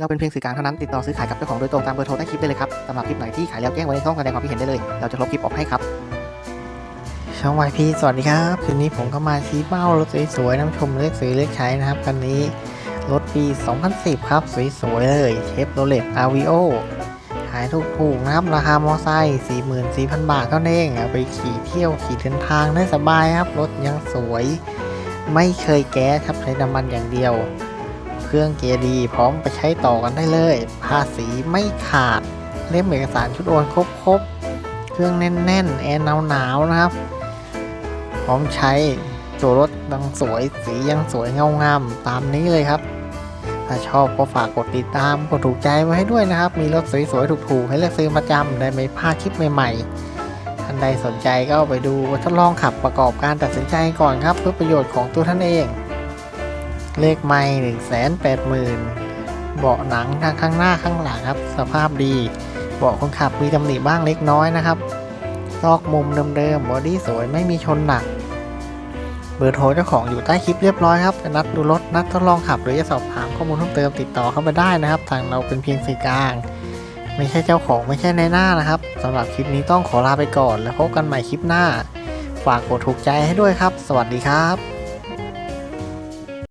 เราเป็นเพียงสื่อกลางเท่านั้นติดต่อซื้อขายกับเจ้าของโดยตรงตามเบอร์โทรใต้คลิปได้เลยครับสำหรับคลิปไหนที่ขายแล้วแจ้งไว้ในช่องแสดงความคิดเห็นได้เลย เราจะลบคลิปออกให้ครับ ช่องวายพีสวัสดีครับคืนนี้ผมก็มาชี้เป้ารถสวยๆน้ำชมเลือกซื้อเลือกใช้นะครับคันนี้รถปี 2010 ครับสวยๆเลยเชฟโรเลตอาวิโอขายถูกๆนะครับ ราคามอไซค์44,000 บาทเท่านั้นเองไปขี่เที่ยวขี่เดินทางได้สบายครับ รถยังสวย ไม่เคยแก๊สครับใช้น้ำมันอย่างเดียว เครื่องเกียร์ดีพร้อมไปใช้ต่อกันได้เลย ภาษีไม่ขาด เล่มเอกสารชุดโอนครบๆ เครื่องแน่นๆ แอร์หนาวๆ นะครับ พร้อมใช้ตัวรถดังสวยสียังสวยเงางามตามนี้เลยครับ ถ้าชอบก็ฝากกดติดตามกดถูกใจไว้ให้ด้วยนะครับ มีรถสวยๆ ถูกๆ ให้เลือกซื้อประจำได้ไม่พลาดคลิปใหม่ๆ ท่านใดสนใจก็ไปดูทดลองขับประกอบการตัดสินใจก่อนครับ เพื่อประโยชน์ของตัวท่านเอง เลขไม่หนึ่งแสนแปดหมื่นเบาะหนังทางข้างหน้าข้างหลังครับ สภาพดี เบาะคนขับมีตำหนิบ้างเล็กน้อยนะครับ ซอกมุมเดิมๆบอดี้สวยไม่มีชนหนัก เบอร์โทรเจ้าของอยู่ใต้คลิปเรียบร้อยครับนัดดูรถนัดทดลองขับหรือจะสอบถามข้อมูลเพิ่มเติมติดต่อเข้ามาได้นะครับ ทางเราเป็นเพียงสื่อกลาง ไม่ใช่เจ้าของไม่ใช่ในหน้านะครับสำหรับคลิปนี้ต้องขอลาไปก่อน แล้วพบกันใหม่คลิปหน้า ฝากกดถูกใจให้ด้วยครับ สวัสดีครับ